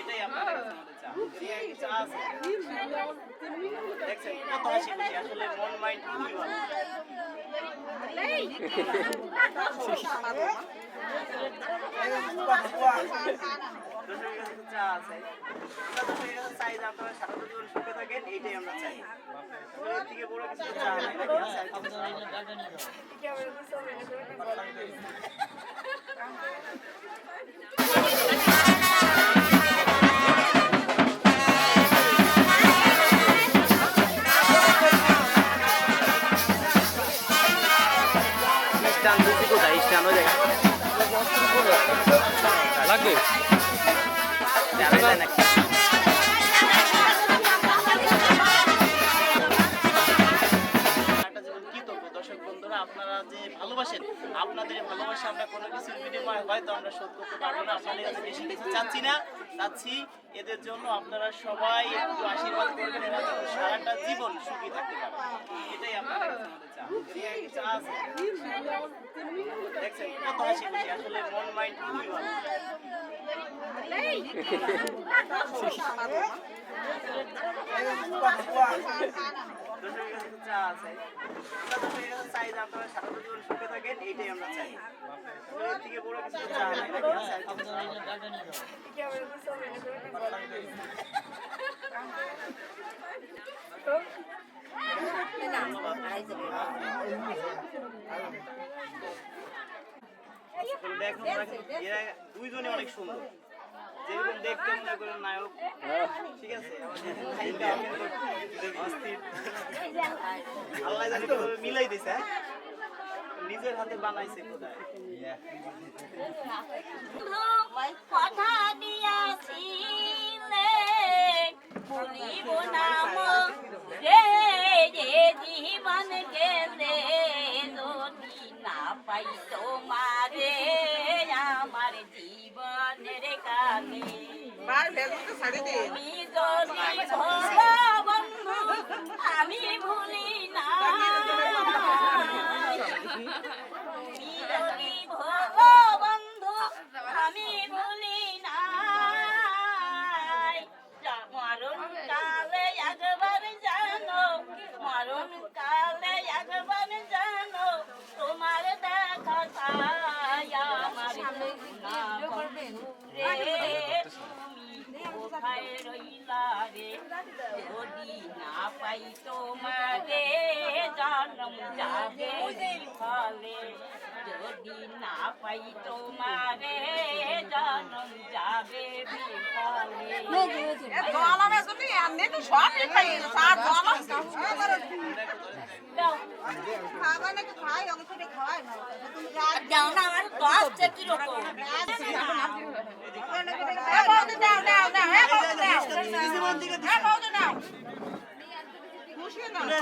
এটাই আপনাদের কাছে আছে দেখছেন কত হাসি খুশি আসলে মন মাইন্ড খুবই আছে চাই যে আপনারা সারা জীবন সুখে থাকেন এইটাই আমরা আছে লাগবে বন্ধুরা আপনারা যে ভালোবাসেন আপনাদের ভালোবাসা আমরা কোনো কিছুর বিনিময়ে হয়তো আমরা শোধ করতে পারব না আপনাদের কাছে বেশি কিছু চাচ্ছি না চাচ্ছি এদের জন্য আপনারা সবাই একটু আশীর্বাদ করবেন এরা যেন সারাটা জীবন সুখী থাকতে পারে এটাই আপনাদের কাছে আমাদের চা চা আছে দেখছেন কত হাসি খুশি আসলে মন মাইন্ড খুবই ভালো চাই। আপনারা সারা জীবন সুখে থাকেন এইটাই আমরা চাই। থেকে বড় কিছু দুইজনই অনেক সুন্দর। যেরকম দেখতে মনে করেন নায়ক। আল্লাহ জানি মিলাই দিছে? নিজের হাতে বানাইছে কোথায় কথা দিয়াছিলে ভুলিব নাম রে যে জীবন গেলে যদি না পাই তোমারে আমার জীবনের কালে তুমি যদি যদি না পাই তোমারে জন্ম যাবে ফলে। যদি না পাই তোমারে জন্ম যাবে দাও। না। আমার দশটা কীরকম আশীর্বাদ করবেন, ঠিক আছে গান আর একটা হবে কিন্তু আশীর্বাদ করবেন, ঠিক আছে হয়, ঠিক আছে আজকে আমার আশীর্বাদ না থাকতো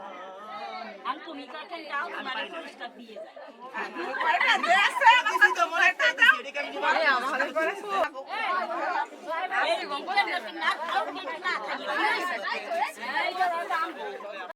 ভূমিকাটাই দাও তোমার পুরস্কার দিয়ে যায়। হ্যাঁ, না